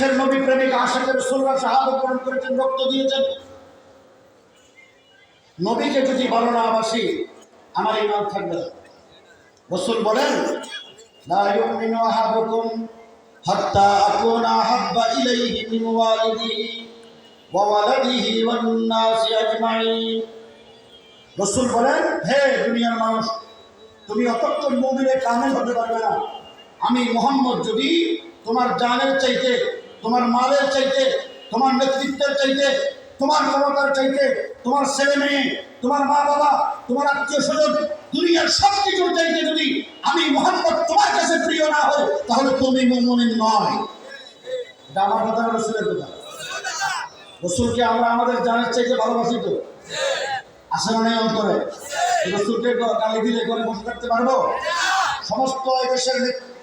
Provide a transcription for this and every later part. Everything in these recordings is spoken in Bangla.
দেশের নবী প্রেমিক আশেকের সোলরা শাহাদত বরণ করেছেন, রক্ত দিয়েছেন। নবীকে যদি ভালো না, বাসি, আমার ইমান থাকবে রসুল বলেন মিন ওয়ালিদিহি ওয়া ওয়ালাদিহি ওয়ান রসুল বলেন, হে দুনিয়ার মানুষ, তুমি অতক্ষণ মুমিনে কামেল হতে পারবে না। আমি মোহাম্মদ যদি তোমার জানের চাইতে তোমার মালের চাইতে, তোমার নেতৃত্বের চাইতে, তোমার ক্ষমতার চাইতে, তোমার ছেলে মেয়ে, তোমার মা বাবা, তোমার আত্মীয় স্বজন, দুনিয়ার সব কিছুর চাইতে যদি আমি মোহাম্মদ তোমার কাছে প্রিয় না হই, তাহলে তুমি মোমনিন নয়। আমার কথা রসুলের কথা। রসুলকে আমরা আমাদের জানের চাইতে ভালোবাসি তো। আসে মনে অন্তরে? রসুলকে গালি দিলে করে বসে থাকতে পারব? সমস্ত দেশের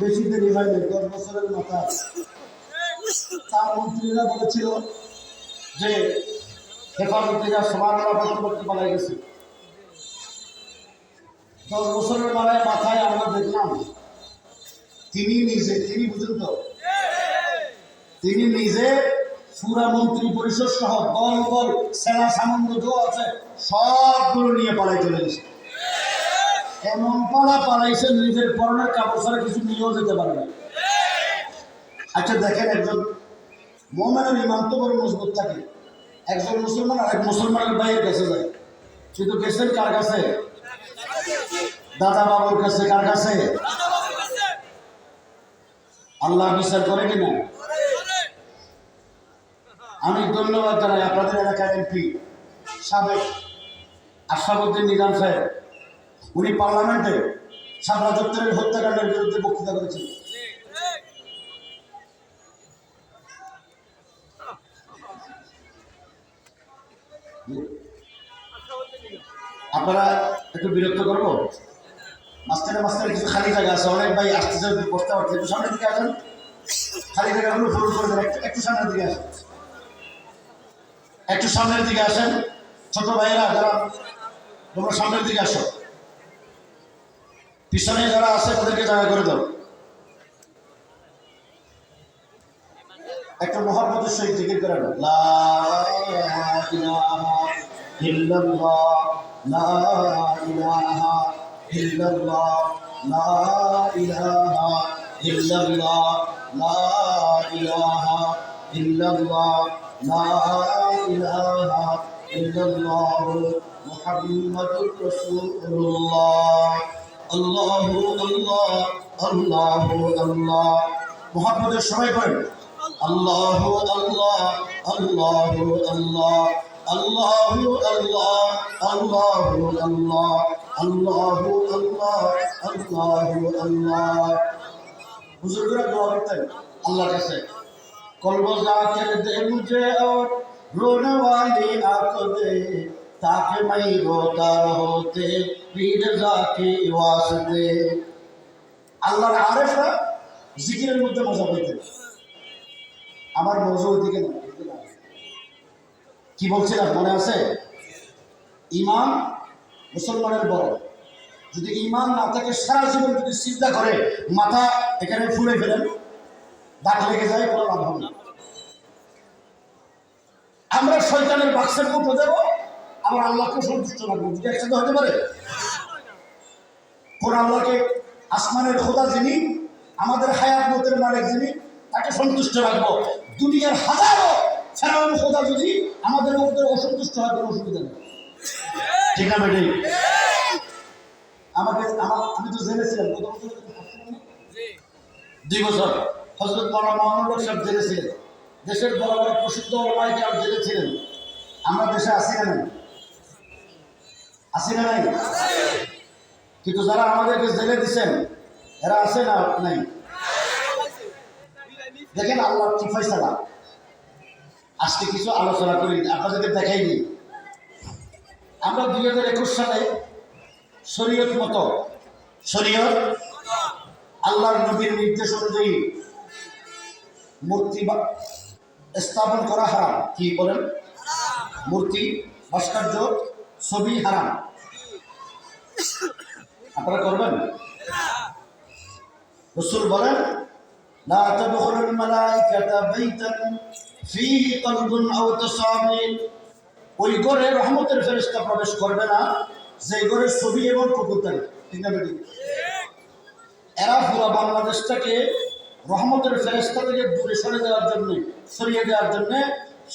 বেশি দেরি হয়নি, দশ বছরের মাথায় তার মন্ত্রীরা বলেছিল যে হেফাজতিরা সমান করতে পারা গেছে। দশ বছরের মাথায় মাথায় আমরা দেখলাম, তিনি নিজে, তিনি বুঝেন তো, তিনি নিজে সুরা মন্ত্রী পরিষদ সহ দল বল সেনা সামন্ত আছে, সবগুলো নিয়ে পালাই চলে গেছে এমন পড়া পালাইছে নিজের পরনের কাপড় ছাড়া কিছু নিয়েও যেতে পারে আচ্ছা দেখেন একজন মোমেনের ইমান তো বড় মজবুত থাকে। একজন মুসলমান আর এক মুসলমানের ভাইয়ের কাছে যায়। শুধু গেছেন কার কাছে? দাদা বাবুর কাছে, কার কাছে? আল্লাহ বিচার করে কিনা আমি ধন্যবাদ জানাই আপনাদের এলাকার এমপি সাবেক আশরাফুদ্দিন নিজাম সাহেব। উনি পার্লামেন্টে সাবরা দপ্তরের হত্যাকাণ্ডের বিরুদ্ধে বক্তৃতা করেছেন। আপনারা একটু বিরক্ত করব? মাঝখানে মাঝখানে কিছু খালি জায়গা আছে, অনেক ভাই আসতেছে বসতে পারছে। একটু সামনের দিকে আসেন। খালি জায়গাগুলো ফুল করে দেন, একটু একটু সামনের দিকে আসেন। একটু সামনের দিকে আসেন। ছোট ভাইয়েরা, যারা তোমরা সামনের দিকে আসো। পিছনে যারা আছে তাদেরকে জায়গা করে দাও একটা মহাপদের সহিত জিকির করে নাও। লা ইলাহা ইল্লাল্লাহ, লা ইলাহা ইল্লাল্লাহ, লা ইলাহা ইল্লাল্লাহ, লা ইলাহা ইল্লাল্লাহ, লা। আল্লাহ আল্লাহ আল্লাহ আল্লাহ। মহাপ্রদের সবাই করেন আল্লাহ আল্লাহ আল্লাহ আল্লাহ আল্লাহ আল্লাহ আল্লাহ আল্লাহ আল্লাহ আল্লাহ আল্লাহ আল্লাহ। বুজুর্গরা দোয়া করতেন আল্লাহর কাছে। কলবজা কে দিল যে আর রোনওয়ালি আকদে। ताकि मैं रोता होते পীর জাকে ওয়াসতে আল্লাহর আরেফরা জিকিরের মধ্যে মজা পেতেন আমার মজা ওইদিকে না এদিকে না। কি বলছিলাম মনে আছে ইমান মুসলমানের বড় যদি ইমান না থাকে সারা জীবন যদি চিন্তা করে মাথা এখানে ফুলে ফেলেন দাগ লেগে যায় কোনো লাভ হবে না আমরা শয়তানের বাক্সের মতো দেবো আবার আল্লাহকে সন্তুষ্ট রাখব যদি একসাথে হতে পারে। কোন আল্লাহকে আসমানের খোদা যিনি আমাদের হায়াত মতের মালিক যিনি তাকে সন্তুষ্ট রাখব। দুনিয়ার হাজারো ফেরাউন খোদা যদি আমাদের মধ্যে অসন্তুষ্ট হয় কোনো অসুবিধা নেই। ঠিক না বেটি? আমাকে আমার আমি তো জেনেছিলাম কত বছর? দুই বছর হজরত মৌলানা মামুনুল সাহেব জেনেছিলেন। দেশের বড় বড় প্রসিদ্ধ ওলামাইকে জেনেছিলেন। আমরা দেশে আসি না। আসি না নাই? কিন্তু যারা আমাদেরকে জেলে দিচ্ছেন এরা আছে না নাই? দেখেন আল্লাহ কি ফয়সালা। আজকে কিছু আলোচনা করি, আপনাদেরকে দেখাইনি আমরা দুই হাজার একুশ সালে শরীয়ত মতো, শরীয়ত আল্লাহর নবীর নির্দেশ অনুযায়ী মূর্তি স্থাপন করা হারাম। কি বলেন? মূর্তি, ভাস্কর্য, ছবি হারাম। আপনারা করবেন? রসুল বলেন ওই ঘরে রহমতের প্রবেশ করবে না, যে ছবি এবং কুকুর থাকে ঠিক না এরা পুরো বাংলাদেশটাকে রহমতের ফেরেস্তা থেকে দূরে সরে দেওয়ার জন্য, সরিয়ে দেওয়ার জন্য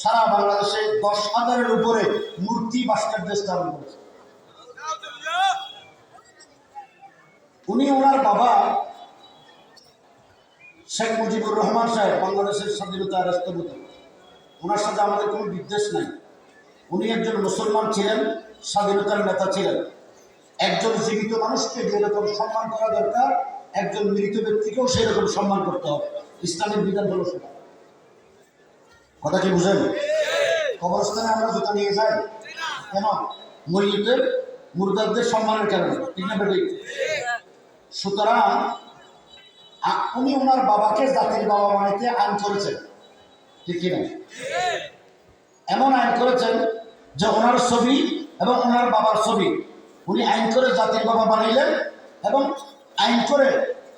সারা বাংলাদেশে দশ হাজারের উপরে মূর্তি ভাস্কর্য স্থাপন করেছে। উনি ওনার বাবা শেখ মুজিবুর রহমান সাহেব, বাংলাদেশের স্বাধীনতা রাষ্ট্রপতি ওনার সাথে আমাদের কোনো বিদ্বেষ নাই। উনি একজন মুসলমান ছিলেন, স্বাধীনতার নেতা ছিলেন। একজন জীবিত মানুষকে যেরকম সম্মান করা দরকার, একজন মৃত ব্যক্তিকেও সেই রকম সম্মান করতে হবে। ইসলামিক বিধান হলো সেটা। কথা কি বুঝেন? কবরস্থানে আমরা জুতা নিয়ে যাই? কেন? মরিয়তের, মুরদারদের সম্মানের কারণে। ঠিক না বেটি সুতরাং উনি ওনার বাবাকে জাতির বাবা আইন করেছেন। ঠিক কিনা এমন আইন করেছেন যে ওনার ছবি এবং ওনার বাবার ছবি উনি আইন করে জাতির বাবা বানাইলেন এবং আইন করে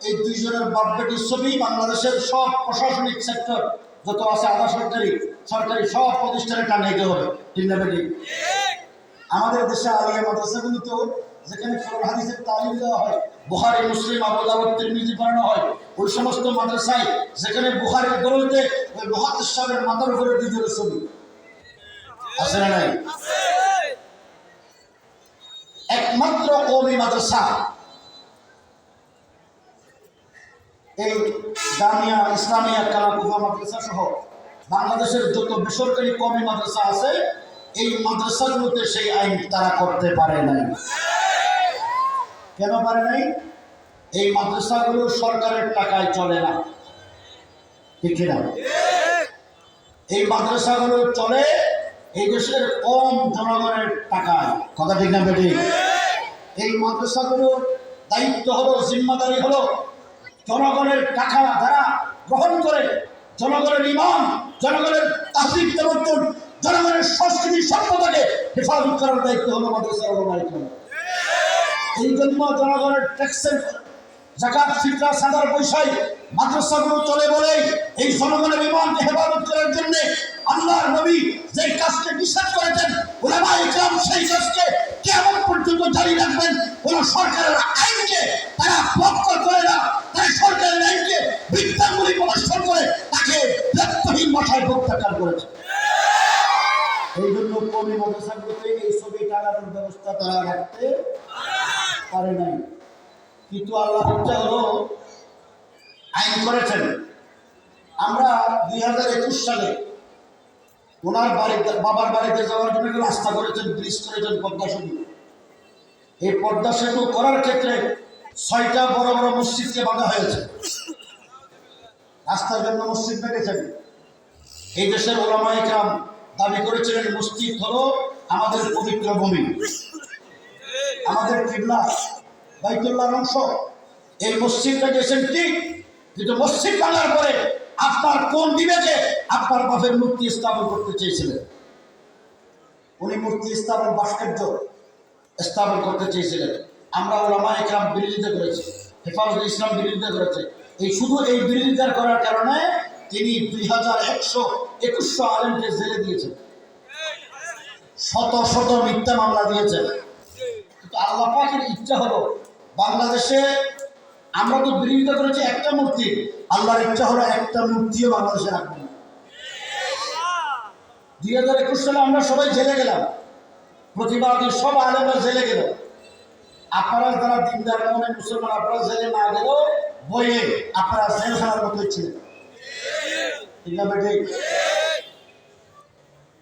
এই দুইজনের বাপ বেটির ছবি বাংলাদেশের সব প্রশাসনিক সেক্টর যত আছে আধা সরকারি সরকারি সব প্রতিষ্ঠানে টানাইতে হবে। ঠিক না আমাদের দেশে আলিয়া মাদ্রাসাগুলিতেও যেখানে কোরআন হাদিসের তালিম দেওয়া হয় বুহারি মুসলিম, আবু দাউদ, তিরমিজি পড়ানো হয়। ওই সমস্ত মাদ্রাসায় যেখানে বুহারির দৌলতে ওই মহাদেশ মাথার উপরে দুইজনের ছবি। আছে না নাই? একমাত্র কৌমি মাদ্রাসা এই জামিয়া ইসলামিয়া কালাকুফা মাদ্রাসা সহ বাংলাদেশের যত বেসরকারি কওমি মাদ্রাসা আছে, এই মাদ্রাসাগুলোতে সেই আইন তারা করতে পারে নাই। কেন পারে নাই? এই মাদ্রাসাগুলো সরকারের টাকায় চলে না। ঠিক কিনা? এই মাদ্রাসাগুলো চলে এই দেশের কম জনগণের টাকায়। কথা ঠিক না বেটি? এই মাদ্রাসাগুলোর দায়িত্ব হলো, জিম্মাদারি হলো, জনগণের টাকা দ্বারা গ্রহণ করে, জনগণের ইমান, জনগণের তেমন জনগণের সংস্কৃতি, সভ্যতাকে হেফাজত করার দায়িত্ব হলো মাদ্রাসার দায়িত্ব এই জন্য জনগণের ট্যাক্সের জাকাত ফিতরা সাদার পয়সায় মাদ্রাসাগুলো চলে বলে এই জনগণের ইমানকে হেফাজত করার জন্য আল্লাহর নবী যে কাজকে নিষেধ করেছেন ওলামা ইকরাম সেই কাজকে কেমন পর্যন্ত জারি রাখবেন, কোন সরকারের আইনকে তারা পক্ষ করে না, তারা সরকারের আইনকে বিজ্ঞানগুলি প্রদর্শন করে তাকে ব্যক্তহীন ভাষায় প্রত্যাখ্যান করেছে। এই জন্য কমি মাদ্রাসাগুলোতে এই ছবি টাঙানোর ব্যবস্থা তারা রাখতে পারে নাই। কিন্তু আল্লাহ হলো আইন করেছেন। আমরা দুই হাজার একুশ সালে ওনার বাড়িতে বাবার বাড়িতে যাওয়ার জন্য রাস্তা করেছেন, ব্রিজ করেছেন পদ্মা সেতু। এই পদ্মা সেতু করার ক্ষেত্রে ছয়টা বড় বড় মসজিদকে বাঁধা হয়েছে। রাস্তার জন্য মসজিদ বেঁধেছেন। এই দেশের ওলামায়ে কেরাম দাবি করেছিলেন, মসজিদ হলো আমাদের পবিত্র ভূমি। আমাদের কিবলা বাইতুল্লাহর অংশ, এই মসজিদটা গেছেন ঠিক, কিন্তু মসজিদ ভাঙার পরে আপনার কোন বিবেকে আপনার বাপের মূর্তি স্থাপন করতে চেয়েছিলেন? উনি মূর্তি স্থাপন, ভাস্কর্য স্থাপন করতে চেয়েছিলেন। আমরা ওলামা একরাম বিরোধিতা করেছি, হেফাজত ইসলাম বিরোধিতা করেছে। এই শুধু এই বিরোধিতা করার কারণে তিনি দুই হাজার একশো একুশশো আলেমকে জেলে দিয়েছেন। শত শত মিথ্যা মামলা দিয়েছেন। আল্লাহ পাকের ইচ্ছা হলো বাংলাদেশে আমরা তো বিরোধিতা করেছি একটা মূর্তি। আল্লাহর ইচ্ছা হলো একটা মূর্তিও বাংলাদেশে রাখব দুই হাজার একুশ সালে আমরা সবাই জেলে গেলাম। প্রতিবাদী সব আলেমরা জেলে গেল। আপনারা যারা দিনদার মনে মুসলমান, আপনারা জেলে না গেলেও বইয়ে আপনারা জেল খেলার মতোই ছিলেন। ঠিক বেঠিক?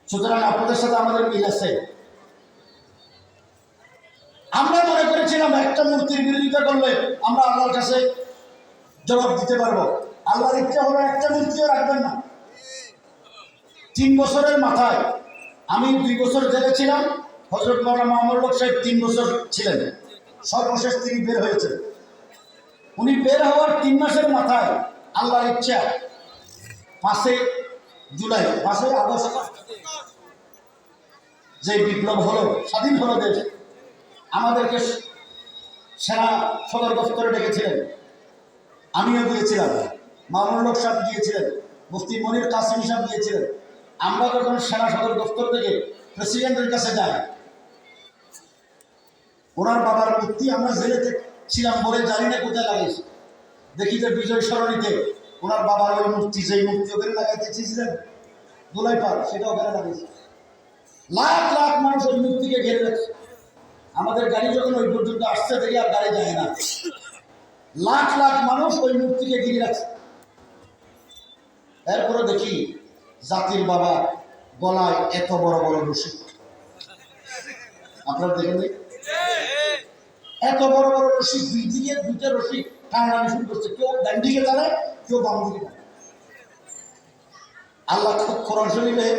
সুতরাং আপনাদের সাথে আমাদের মিল আছে। মনে একটা মূর্তির বিরোধিতা করলে আমরা আল্লাহর কাছে জবাব দিতে পারব। আল্লাহর ইচ্ছা হলো একটা মূর্তিও রাখবেন না। তিন বছরের মাথায় আমি দুই বছর জেলে ছিলাম হজরত মৌলানা মাহমুদ লোক সাহেব তিন বছর ছিলেন। সর্বশেষ তিনি বের হয়েছেন। উনি বের হওয়ার তিন মাসের মাথায় আল্লাহর ইচ্ছা পাঁচে জুলাই পাঁচে আগস্ট যে বিপ্লব হলো, স্বাধীন হলো দেশ। আমাদেরকে সেনা সদর দফতরে ডেকেছিলেন। আমিও গিয়েছিলাম। মামুন লোক সাহেব গিয়েছিলেন। মুফতি মনির কাসিম সাহেব গিয়েছিলেন। আমরা যখন সেনা সদর দফতর থেকে প্রেসিডেন্টের কাছে যাই, ওনার বাবার মূর্তি আমরা জেলেতে ছিলাম বলে জানি না কোথায় লাগাইছি দেখি যে বিজয় সরণিতে ওনার বাবার ওই মূর্তি, যেই মূর্তি ওখানে লাগাইতে চেয়েছিলেন দোলাই পার সেটা ওখানে লাগাইছে লাখ লাখ মানুষ ওই মূর্তিকে ঘিরে রাখছে। আমাদের গাড়ি যখন ওই পর্যন্ত আসছে, দেখি আর গাড়ি যায় না। লাখ লাখ মানুষ ওই মূর্তিকে ঘিরে রাখছে। এরপরে দেখি জাতির বাবা গলায় এত বড় বড় রশি। আপনারা দেখেন? এত বড় বড় রশি, দুই দিকে দুইটা রশি টানাটানি শুরু করছে। কেউ ডান দিকে টানে কেউ বাম দিকে টানে আল্লাহ কোরআন শরীফে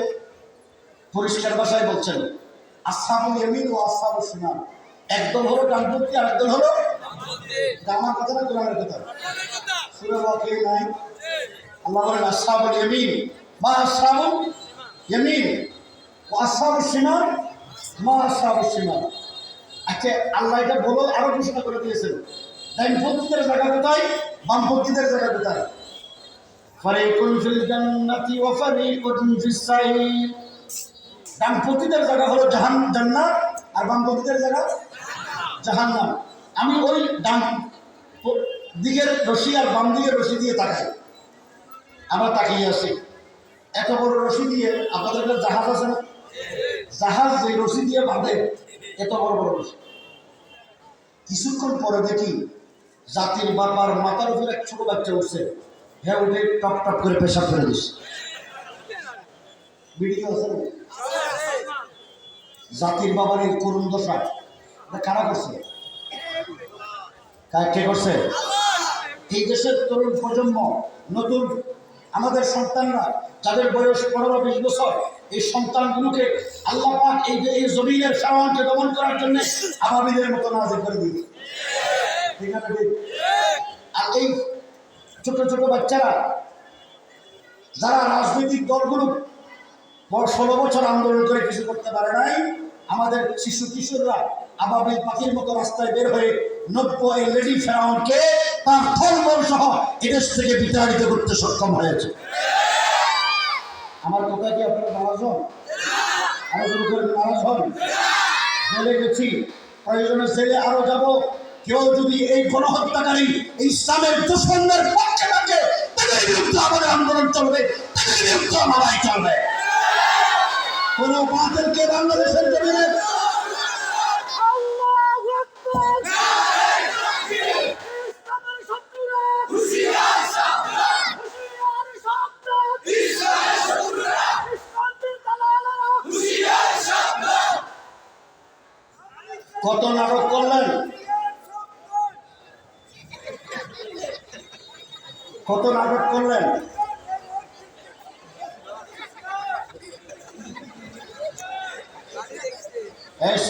পরিষ্কার ভাষায় বলছেন আসামুল ইয়ামিন ও আসামুল শিমাল একদল হলো ডানপন্থী আর একদল হলো আমার কথা আল্লাহ বলেন, আসামুল ইয়ামিন। মা আসামুল ইয়ামিন ও আসামুল শিমাল মা আচ্ছা আল্লাহ এটা বলো আরও ঘোষণা করে দিয়েছেন। ডানপন্থীদের জায়গা কোথায়? বামপন্থীদের জায়গা কোথায়? ফারিকুন ফিল জান্নাতি ওয়া ফারিকুন ফিস সাইর ডানপন্থীদের জায়গা হলো জাহান, জান্নাত, আর বামপন্থীদের জায়গা জাহান্নাম। আমি ওই ডান দিকের রশি আর বাম দিকের রশি দিয়ে তাকাই। আমরা তাকিয়ে আসি এত বড় রশি দিয়ে আপনাদের একটা জাহাজ আছে না? জাহাজ যে রশি দিয়ে বাঁধে, এত বড় বড় রশি। কিছুক্ষণ পরে দেখি জাতির বাবার মাথার উপর এক ছোট বাচ্চা উঠছে। হ্যাঁ উঠে টপ টপ করে পেশাব করে দিচ্ছে। ভিডিও আছে না? জাতির বাবার এই করুণ দশা। কারা করছে? কার কে করছে? এই দেশের তরুণ প্রজন্ম, নতুন আমাদের সন্তানরা, যাদের বয়স পনেরো বিশ বছর, এই সন্তানগুলোকে আল্লাহ পাক এই এই জমিনের সামানকে দমন করার জন্য আবাবিদের মতো নাজির করে দিয়েছে। আর এই ছোট ছোট বাচ্চারা, যারা রাজনৈতিক দলগুলো ষোলো বছর আন্দোলন করে কিছু করতে পারে নাই। আমাদের শিশু কিশোররা আবাবিল পাখির মতো রাস্তায় বের হয়ে নব্য এই লেডি ফেরাউনকে তার ফলবল সহ এদেশ থেকে বিতাড়িত করতে সক্ষম হয়েছে। আমার কথা কি আপনারা নারাজ হন? শুরু করে নারাজ হন? গেছি, প্রয়োজনে জেলে আরও যাব। কেউ যদি এই গণহত্যাকারী ইসলামের দুশ্মনদের পক্ষে থাকে তাদের বিরুদ্ধে আমাদের আন্দোলন চলবে, তাদের বিরুদ্ধে লড়াই চলবে। কোন বাতিলকে বাংলাদেশের জমিনে কত নাটক করলেন কত নাটক করলেন এই